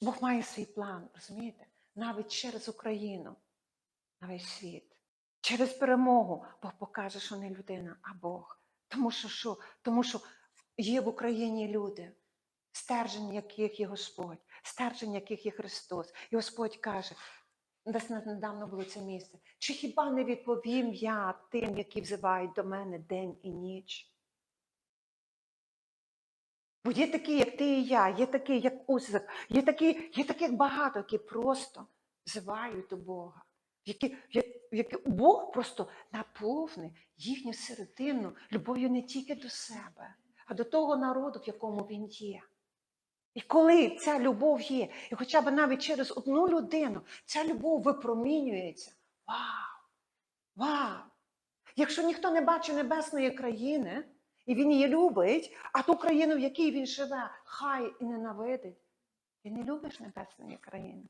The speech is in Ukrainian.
Бог має свій план, розумієте? Навіть через Україну, на весь світ. Через перемогу Бог покаже, що не людина, а Бог. Тому що, що? Тому що є в Україні люди, стержень яких є Господь, стержень яких є Христос. І Господь каже, десь недавно було це місце. Чи хіба не відповім я тим, які взивають до мене день і ніч? Бо є такі, як ти і я, є такі, як Узик, є такі, є таких багато, які просто взивають до Бога. Які, які Бог просто наповнив їхню середину любов'ю не тільки до себе, а до того народу, в якому він є. І коли ця любов є, і хоча б навіть через одну людину ця любов випромінюється. Вау! Вау! Якщо ніхто не бачить небесної країни, і він її любить, а ту країну, в якій він живе, хай і ненавидить, ти не любиш небесної країни.